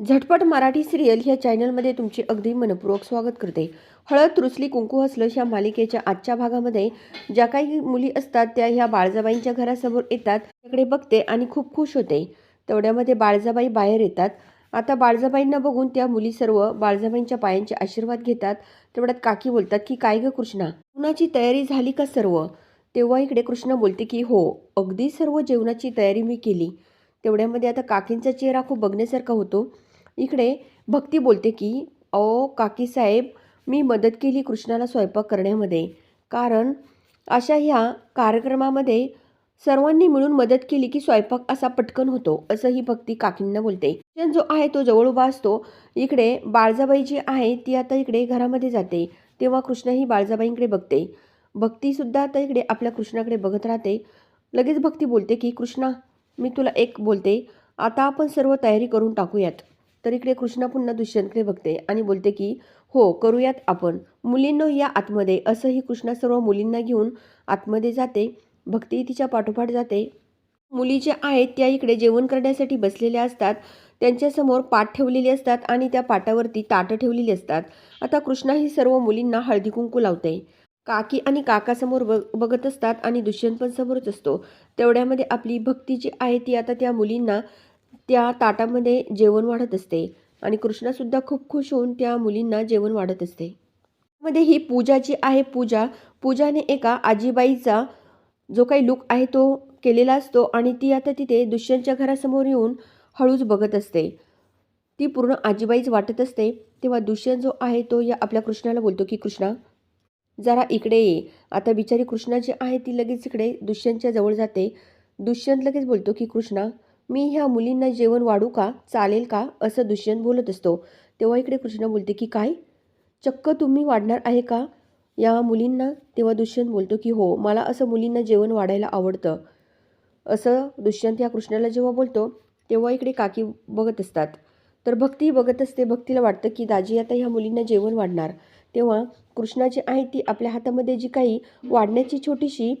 झटपट मराठी सिरियल ह्या चॅनलमध्ये तुमचे अगदी मनपूर्वक स्वागत करते. हळद रुसली कुंकू हसलं ह्या मालिकेच्या आजच्या भागामध्ये ज्या काही मुली असतात त्या ह्या बाळजाबाईंच्या घरासमोर येतात त्याकडे बघते आणि खूप खुश होते. तेवढ्यामध्ये बाळजाबाई बाहेर येतात. आता बाळजाबाईंना बघून त्या मुली सर्व बाळजाबाईंच्या पायांचे आशीर्वाद घेतात. तेवढ्यात काकी बोलतात की काय ग कृष्णा कुणाची तयारी झाली का सर्व? तेव्हा इकडे कृष्णा बोलते की हो अगदी सर्व जेवणाची तयारी मी केली. तेवढ्यामध्ये आता काकींचा चेहरा खूप बघण्यासारखा होतो. इकडे भक्ती बोलते की ओ काकीसाहेब मी मदत केली कृष्णाला स्वयंपाक करण्यामध्ये. कारण अशा ह्या कार्यक्रमामध्ये सर्वांनी मिळून मदत केली की स्वयंपाक असा पटकन होतो असं ही भक्ती काकींना बोलते. जण जो आहे तो जवळ उभा असतो. इकडे बाळजाबाई जी आहे ती आता इकडे घरामध्ये जाते. तेव्हा कृष्ण ही बाळजाबाईंकडे बघते. भक्तीसुद्धा आता इकडे आपल्या कृष्णाकडे बघत राहते. लगेच भक्ती बोलते की कृष्णा मी तुला एक बोलते. आता आपण सर्व तयारी करून टाकूयात. तर इकडे कृष्णा पुन्हा दुष्यंतकडे बघते आणि बोलते की हो करूयात आपण. मुलींनो या आतमध्ये. असंही कृष्णा सर्व मुलींना घेऊन आतमध्ये जाते. भक्ती तिच्या पाठोपाठ जाते. मुली ज्या आहेत त्या इकडे जेवण करण्यासाठी बसलेल्या असतात. त्यांच्यासमोर पाट ठेवलेले असतात आणि त्या पाटावरती ताटं ठेवलेली असतात. आता कृष्णा ही सर्व मुलींना हळदी कुंकू लावते. काकी आणि काकासमोर बघ बघत असतात आणि दुष्यंत पण समोरच असतो. तेवढ्यामध्ये आपली भक्ती जी आहे ती आता त्या मुलींना त्या ताटामध्ये जेवण वाढत असते आणि कृष्णासुद्धा खूप खुश होऊन त्या मुलींना जेवण वाढत असते. मध्ये ही पूजा जी आहे पूजा पूजाने एका आजीबाईचा जो काही लुक आहे तो केलेला असतो आणि ती आता तिथे दुष्यंतच्या घरासमोर येऊन हळूच बघत असते. ती पूर्ण आजीबाईच वाटत असते. तेव्हा दुष्यंत जो आहे तो या आपल्या कृष्णाला बोलतो की कृष्णा जरा इकडे ये. आता बिचारी कृष्णा जी आहे ती लगेच इकडे दुष्यंतच्या जवळ जाते. दुष्यंत लगेच बोलतो की कृष्णा मी ह्या मुलींना जेवण वाढू का? चालेल का? असं दुष्यंत बोलत असतो. तेव्हा इकडे कृष्णा बोलते की काय? चक्क तुम्ही वाढणार आहे का? या मुलींना तेव्हा दुष्यंत बोलतो की हो मला असं मुलींना जेवण वाढायला आवडतं. असं दुष्यंत या कृष्णाला जेव्हा बोलतो तेव्हा इकडे काकी बघत असतात. तर भक्ती बघत असते भक्तीला वाटतं की दाजी आता ह्या मुलींना जेवण वाढणार. तेव्हा कृष्णाची आहे ती आपल्या हातामध्ये जी काही वाढण्याची छोटीशी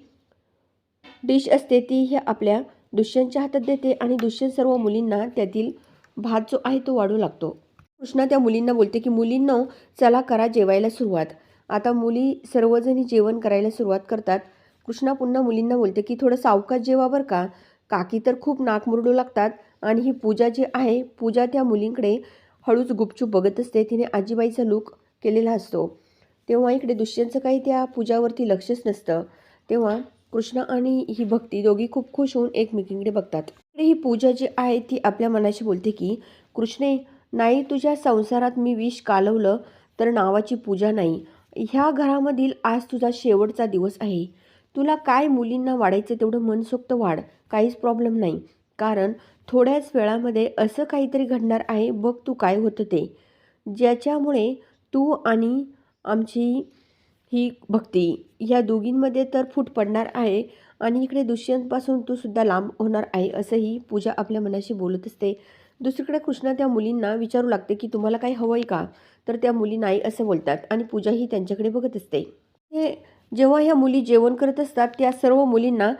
डिश असते ती ह्या आपल्या दुष्यंतच्या हातात देते आणि दुष्यंत सर्व मुलींना त्यातील भात जो आहे तो वाढू लागतो. कृष्णा त्या मुलींना बोलते की मुलींना चला करा जेवायला सुरुवात. आता मुली सर्वजणी जेवण करायला सुरुवात करतात. कृष्णा पुन्हा मुलींना बोलते की थोडं सावकाश जेवा बरं का? काकी तर खूप नाक मुरडू लागतात आणि ही पूजा जी आहे पूजा त्या मुलींकडे हळूच गुपचूप बघत असते. तिने आजीबाईचा लूक केलेला असतो. तेव्हा इकडे दुष्यंतचं काही त्या पूजावरती लक्षच नसतं. तेव्हा कृष्ण आणि ही भक्ती दोघी खूप खुश होऊन एकमेकींकडे बघतात. इकडे ही पूजा जी आहे ती आपल्या मनाशी बोलते की कृष्णे नाही तुझ्या संसारात मी विष कालवलं तर नावाची पूजा नाही. ह्या घरामधील आज तुझा शेवटचा दिवस आहे. तुला काय मुलींना वाढायचं तेवढं मनसोक्त वाढ. काहीच प्रॉब्लेम नाही. कारण थोड्याच वेळामध्ये असं काहीतरी घडणार आहे बघ तू काय होतं ते. ज्याच्यामुळे तू आणि आमची ही भक्ती ह्या दोघींमध्ये तर फूट पडणार आहे आणि इकडे दुष्यंतपासून तू सुद्धा लांब होणार आहे असंही पूजा आपल्या मनाशी बोलत असते. दुसरीकडे कृष्णा त्या मुलींना विचारू लागते की तुम्हाला काही हवं आहे का? तर त्या मुली नाही असं बोलतात आणि पूजा ही त्यांच्याकडे बघत असते. हे जेव्हा ह्या मुली जेवण करत असतात त्या सर्व मुलींना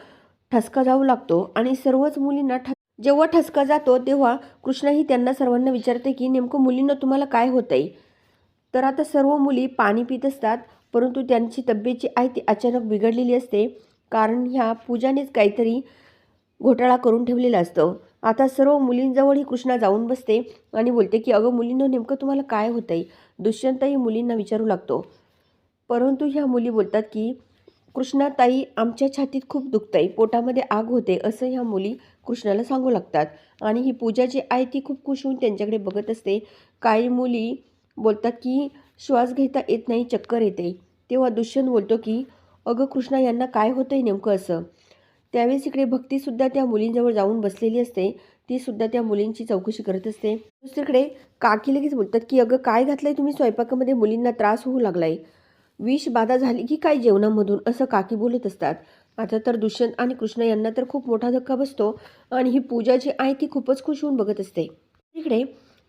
ठसका जाऊ लागतो आणि सर्वच मुलींना ठ जेव्हा ठसका जातो तेव्हा कृष्णाही त्यांना सर्वांना विचारते की नेमकं मुलींना तुम्हाला काय होतं आहे तर आता सर्व मुली पाणी पित असतात परंतु त्यांची तब्येत जी आहे ती अचानक बिघडलेली असते कारण ह्या पूजानेच काहीतरी घोटाळा करून ठेवलेला असतं. आता सर्व मुलींजवळही कृष्णा जाऊन बसते आणि बोलते की अगं मुलींना नेमकं तुम्हाला काय होतं आहे दुष्यंतही मुलींना विचारू लागतो. परंतु ह्या मुली बोलतात की कृष्णाताई आमच्या छातीत खूप दुखतं आहे पोटामध्ये आग होते असं ह्या मुली कृष्णाला सांगू लागतात. आणि ही पूजा जी आहे ती खूप खुश होऊन त्यांच्याकडे बघत असते. काही मुली बोलतात की श्वास घेता येत नाही चक्कर येते. तेव्हा दुष्यंत बोलतो की अगं कृष्णा यांना काय होतं आहे नेमकं असं? त्यावेळेस इकडे भक्तीसुद्धा त्या मुलींजवळ जाऊन बसलेली असते. ती सुद्धा त्या मुलींची चौकशी करत असते. दुसरीकडे काकी लगेच बोलतात की अगं काय घातलंय तुम्ही? स्वयंपाकामध्ये मुलींना त्रास होऊ लागलाय. विष बाधा झाली की काय जेवणामधून? असं काकी बोलत असतात. आता तर दुष्यंत आणि कृष्ण यांना तर खूप मोठा धक्का बसतो आणि ही पूजा जी आहे ती खूपच खुश होऊन बघत असते. इकडे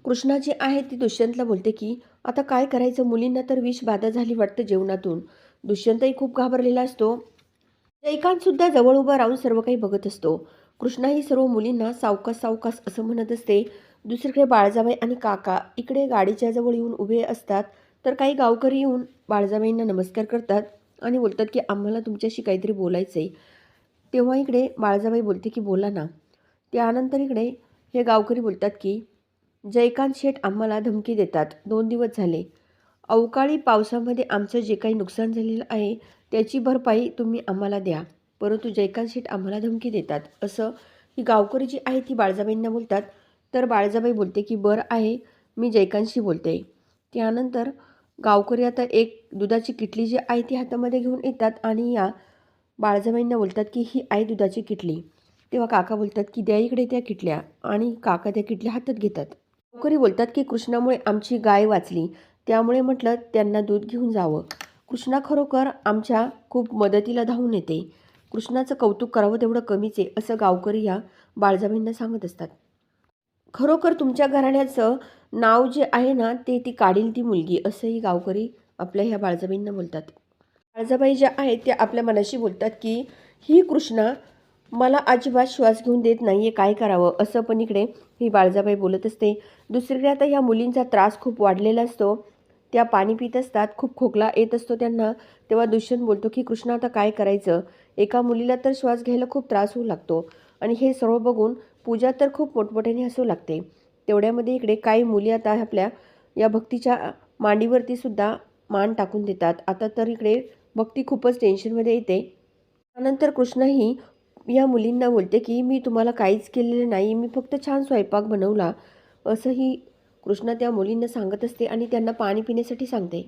कृष्णा जी आहे ती दुष्यंतला बोलते की आता काय करायचं? मुलींना तर विष बाधा झाली वाटतं जेवणातून. दुष्यंतही खूप घाबरलेला असतो. जयकांतसुद्धा जवळ उभा राहून सर्व काही बघत असतो. कृष्णा ही सर्व मुलींना सावकास सावकास असं म्हणत असते. दुसरीकडे बाळजाबाई आणि काका इकडे गाडीच्या जवळ येऊन उभे असतात. तर काही गावकरी येऊन बाळजाबाईंना नमस्कार करतात आणि बोलतात की आम्हाला तुमच्याशी काहीतरी बोलायचं आहे तेव्हा इकडे बाळजाबाई बोलते की बोला ना. त्यानंतर इकडे हे गावकरी बोलतात की जयकांत शेठ आम्हाला धमकी देतात. दोन दिवस झाले. अवकाळी पावसामध्ये आमचं जे काही नुकसान झालेलं आहे त्याची भरपाई तुम्ही आम्हाला द्या. परंतु जयकांत शेठ आम्हाला धमकी देतात. असं ही गावकरी जी आहे ती बाळजाबाईंना बोलतात. तर बाळजाबाई बोलते की बरं आहे मी जयकांतशी बोलते. त्यानंतर गावकरी आता एक दुधाची किटली जी आहे ती हातामध्ये घेऊन येतात आणि या बाळजाबाईंना बोलतात की ही आहे दुधाची किटली. तेव्हा काका बोलतात की द्या इकडे त्या किटल्या. आणि काका त्या किटल्या हातात घेतात. गावकरी बोलतात की कृष्णामुळे आमची गाय वाचली. त्यामुळे म्हटलं त्यांना दूध घेऊन जावं. कृष्णा खरोखर आमच्या खूप मदतीला धावून येते. कृष्णाचं कौतुक करावं तेवढं कमीच आहे असं गावकरी या बाळजाबाईंना सांगत असतात. खरोखर तुमच्या घराण्याचं नाव जे आहे ना ते ती काढील ती मुलगी असंही गावकरी आपल्या ह्या बाळजाबाईंना बोलतात. बाळजाबाई ज्या आहेत त्या आपल्या मनाशी बोलतात की ही कृष्णा मला अजिबात श्वास घेऊन देत नाही आहे काय करावं? असं पण इकडे ही बाळजाबाई बोलत असते. दुसरीकडे आता ह्या मुलींचा त्रास खूप वाढलेला असतो. त्या पाणी पित असतात खूप खोकला येत असतो त्यांना. तेव्हा दुष्यंत बोलतो की कृष्णा आता काय करायचं? एका मुलीला तर श्वास घ्यायला खूप त्रास होऊ लागतो. आणि हे सर्व बघून पूजा तर खूप मोठमोठ्याने हसू लागते. तेवढ्यामध्ये इकडे काही मुली आता आपल्या या भक्तीच्या मांडीवरती सुद्धा मान टाकून देतात. आता तर इकडे भक्ती खूपच टेन्शनमध्ये येते. त्यानंतर कृष्णही या मुलींना बोलते की मी तुम्हाला काहीच केलेलं नाही. मी फक्त छान स्वयंपाक बनवला. असंही कृष्णा त्या मुलींना सांगत असते आणि त्यांना पाणी पिण्यासाठी सांगते.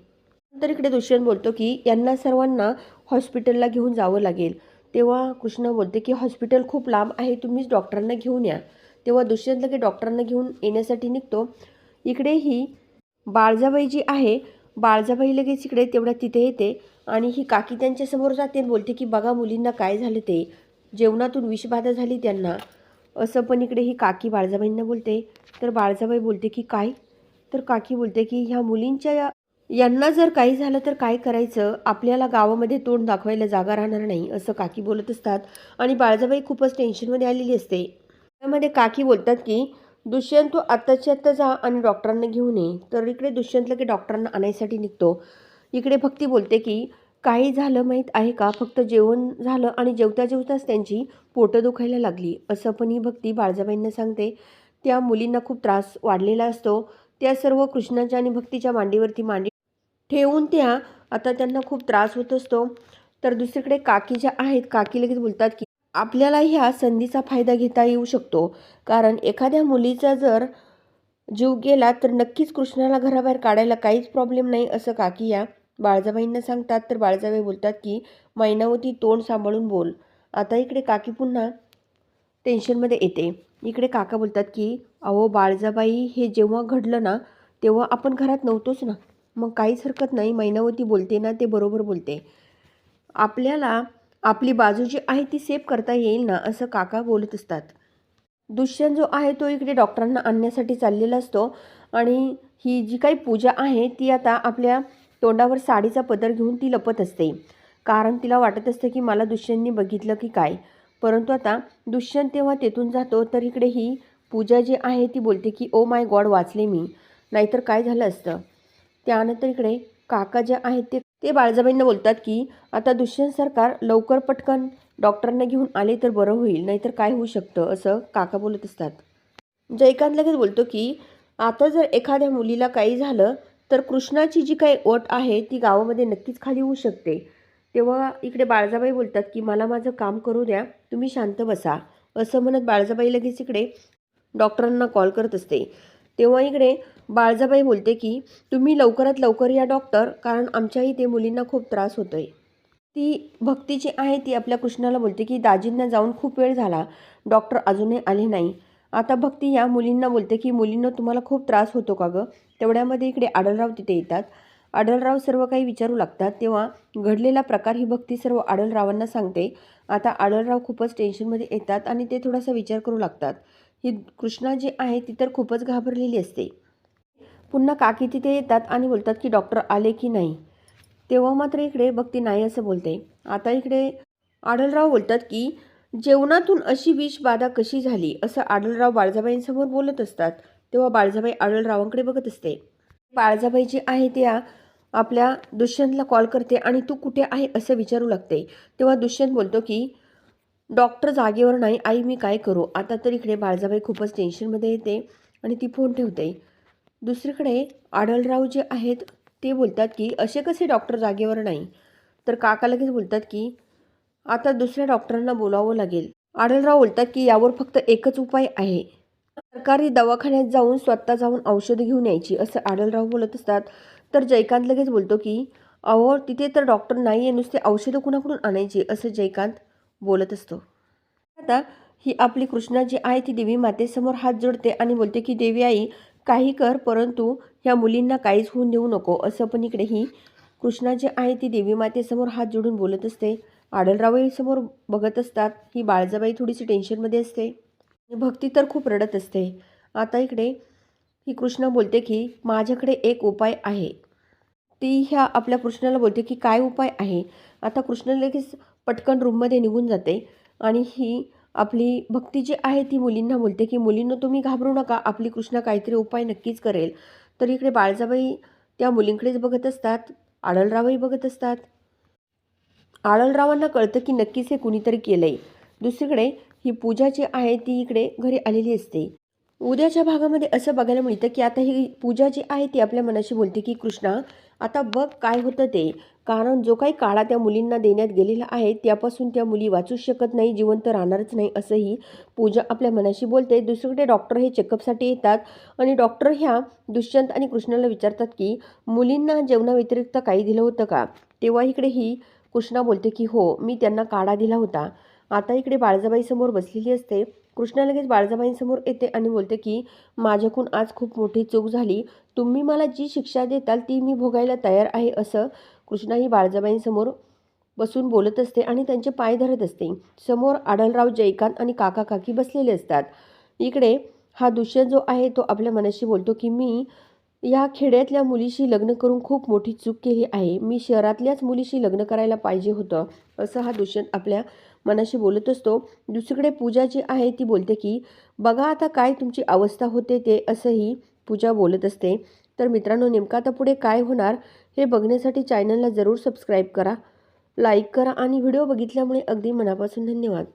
नंतर इकडे दुष्यंत बोलतो की यांना सर्वांना हॉस्पिटलला घेऊन जावं लागेल. तेव्हा कृष्णा बोलते की हॉस्पिटल खूप लांब आहे. तुम्हीच डॉक्टरांना घेऊन या. तेव्हा दुष्यंत लगे डॉक्टरांना घेऊन येण्यासाठी निघतो. इकडे ही बाळजाबाई जी आहे बाळजाबाई लगेच इकडे तेवढ्या तिथे येते आणि ही काकी त्यांच्यासमोर जाते आणि बोलते की बघा मुलींना काय झालं ते. जेवणातून विषबाधा झाली त्यांना. असं पण इकडे ही काकी बाळजाबाईंना बोलते. तर बाळजाबाई बोलते की काय? तर काकी बोलते की ह्या मुलींच्या या यांना जर काही झालं तर काय करायचं? आपल्याला गावामध्ये तोंड दाखवायला जागा राहणार नाही असं काकी बोलत असतात. आणि बाळजाबाई खूपच टेन्शनमध्ये आलेली असते. त्यामध्ये काकी बोलतात की दुष्यंत तू आत्ताच्या आत्ता जा आणि डॉक्टरांना घेऊन ये. तर इकडे दुष्यंत लगे डॉक्टरांना आणायसाठी निघतो. इकडे भक्ती बोलते की काही झालं माहीत आहे का? फक्त जेवण झालं आणि जेवता जेवताच त्यांची पोटं दुखायला लागली. असं पण ही भक्ती बाळजाबाईंना सांगते. त्या मुलींना खूप त्रास वाढलेला असतो. त्या सर्व कृष्णाच्या आणि भक्तीच्या मांडीवरती मांडी ठेवून त्या आता त्यांना खूप त्रास होत असतो. तर दुसरीकडे काकी ज्या आहेत काकी लगेच बोलतात की आपल्याला ह्या संधीचा फायदा घेता येऊ शकतो. कारण एखाद्या मुलीचा जर जीव गेला तर नक्कीच कृष्णाला घराबाहेर काढायला काहीच प्रॉब्लेम नाही असं काकी या बाळजाबाईंना सांगतात तर बाळजाबाई बोलतात की मैनावती तोंड सांभाळून बोल. आता इकडे काकी पुन्हा टेन्शनमध्ये येते. इकडे काका बोलतात की अहो बाळजाबाई हे जेव्हा घडलं ना तेव्हा आपण घरात नव्हतोच ना. मग काहीच हरकत नाही मैनावती बोलते ना ते बरोबर बोलते. आपल्याला आपली बाजू जी आहे ती सेफ करता येईल ना असं काका बोलत असतात. दुष्यंत जो आहे तो इकडे डॉक्टरांना आणण्यासाठी चाललेला असतो आणि ही जी काही पूजा आहे ती आता आपल्या तोंडावर साडीचा पदर घेऊन ती लपत असते. कारण तिला वाटत असतं की मला दुष्यंतनी बघितलं की काय. परंतु आता दुष्यंत तेव्हा तेथून जातो तर इकडे ही पूजा जी आहे ती बोलते की ओ माय गॉड वाचले मी. नाहीतर काय झालं असतं? त्यानंतर इकडे काका जे आहेत ते ते बाळजाबाईंना बोलतात की आता दुष्यंत सरकार लवकर पटकन डॉक्टरांना घेऊन आले तर बरं होईल नाहीतर काय होऊ शकतं? असं काका बोलत असतात. जयकांत लगेच बोलतो की आता जर एखाद्या मुलीला काही झालं तर कृष्णाची जी काही ओट आहे ती गावामध्ये नक्कीच खाली होऊ शकते. तेव्हा इकडे बाळजाबाई बोलतात की मला माझं काम करू द्या तुम्ही शांत बसा. असं म्हणत बाळजाबाई लगेच इकडे डॉक्टरांना कॉल करत असते. तेव्हा इकडे बाळजाबाई बोलते की तुम्ही लवकरात लवकर या डॉक्टर कारण आमच्या इथे मुलींना खूप त्रास होतो आहे ती भक्ती जी आहे ती आपल्या कृष्णाला बोलते की दाजींना जाऊन खूप वेळ झाला. डॉक्टर अजूनही आले नाही. आता भक्ती या मुलींना बोलते की मुलींना तुम्हाला खूप त्रास होतो का गं? तेवढ्यामध्ये इकडे आडलराव तिथे येतात. आडलराव सर्व काही विचारू लागतात. तेव्हा घडलेला प्रकार ही भक्ती सर्व आडलरावांना सांगते. आता आडलराव खूपच टेन्शनमध्ये येतात आणि ते थोडासा विचार करू लागतात. ही कृष्णा जी आहे ती तर खूपच घाबरलेली असते. पुन्हा काकी तिथे येतात आणि बोलतात की डॉक्टर आले की नाही? तेव्हा मात्र इकडे भक्ती नाही असं बोलते. आता इकडे आढळराव बोलतात की जेवणातून अशी विषबाधा कशी झाली असं आढळराव बाळजाबाईंसमोर बोलत असतात. तेव्हा बाळजाबाई आढळरावांकडे बघत असते. बाळजाबाई जी आहे त्या आपल्या दुष्यंतला कॉल करते आणि तू कुठे आहे असं विचारू लागते. तेव्हा दुष्यंत बोलतो की डॉक्टर जागेवर नाही आई मी काय करू? आता तर इकडे बाळजाबाई खूपच टेन्शनमध्ये येते आणि ती फोन ठेवते. दुसरीकडे आढळराव जे आहेत ते बोलतात की असे कसे डॉक्टर जागेवर नाही? तर काका लगेच बोलतात की आता दुसऱ्या डॉक्टरांना बोलावं लागेल. आढळराव बोलतात की यावर फक्त एकच उपाय आहे. सरकारी दवाखान्यात जाऊन स्वतः जाऊन औषधं घेऊन यायची असं आढळराव बोलत असतात. तर जयकांत लगेच बोलतो की अहो तिथे तर डॉक्टर नाही आहे नुसते औषधं कुणाकडून आणायची असं जयकांत बोलत असतो. आता ही आपली कृष्णा जी आहे ती देवी मातेसमोर हात जोडते आणि बोलते की देवी आई काही कर परंतु ह्या मुलींना काहीच होऊन देऊ नको असं पण इकडे ही कृष्णा जी आहे ती देवी मातेसमोर हात जोडून बोलत असते. आढळरावही समोर बघत असतात. ही बाळजाबाई थोडीशी टेन्शनमध्ये असते. भक्ती तर खूप रडत असते. आता इकडे ही कृष्णा बोलते की माझ्याकडे एक उपाय आहे. ती ह्या आपल्या कृष्णाला बोलते की काय उपाय आहे? आता कृष्ण लगेच पटकन रूममध्ये निघून जाते. आणि ही आपली भक्ती जी आहे ती मुलींना बोलते की मुलींना तुम्ही घाबरू नका. आपली कृष्णा काहीतरी उपाय नक्कीच करेल. तर इकडे बाळजाबाई त्या मुलींकडेच बघत असतात. आडलरावही बघत असतात. आळलरावांना कळतं की नक्कीच हे कुणीतरी केलं आहे दुसरीकडे ही पूजा जी आहे ती इकडे घरी आलेली असते. उद्याच्या भागामध्ये असं बघायला मिळतं की आता ही पूजा जी आहे ती आपल्या मनाशी बोलते की कृष्णा आता बघ काय होतं ते. कारण जो काही काळा त्या मुलींना देण्यात गेलेला आहे त्यापासून त्या मुली वाचू शकत नाही जिवंत राहणारच नाही असंही पूजा आपल्या मनाशी बोलते. दुसरीकडे डॉक्टर हे चेकअपसाठी येतात आणि डॉक्टर ह्या दुष्यंत आणि कृष्णाला विचारतात की मुलींना जेवणाव्यतिरिक्त काही दिलं होतं का? तेव्हा इकडे ही कृष्णा बोलते की हो मी त्यांना काढा दिला होता. आता इकडे बाळजाबाईसमोर बसलेली असते. कृष्णा लगेच बाळजाबाईंसमोर येते आणि बोलते की माझ्याकडून आज खूप मोठी चूक झाली. तुम्ही मला जी शिक्षा देताल ती मी भोगायला तयार आहे असं कृष्णा ही बाळजाबाईंसमोर बसून बोलत असते आणि त्यांचे पाय धरत असते. समोर आढळराव जयकांत आणि काका काकी बसलेले असतात. इकडे हा दुष्यंत जो आहे तो आपल्या मनाशी बोलतो की मी या खेड्यातल्या मुलीशी लग्न करून खूप मोठी चूक केली आहे. मी शहरातल्याच मुलीशी लग्न करायला पाहिजे होतं असं हा दुष्यंत आपल्या मनाशी बोलत असतो. दुसरीकडे पूजा जी आहे ती बोलते की बघा आता काय तुमची अवस्था होते ते असंही पूजा बोलत असते. तर मित्रांनो नेमका आता पुढे काय होणार हे बघण्यासाठी चॅनलला जरूर सबस्क्राईब करा लाईक करा आणि व्हिडिओ बघितल्यामुळे अगदी मनापासून धन्यवाद.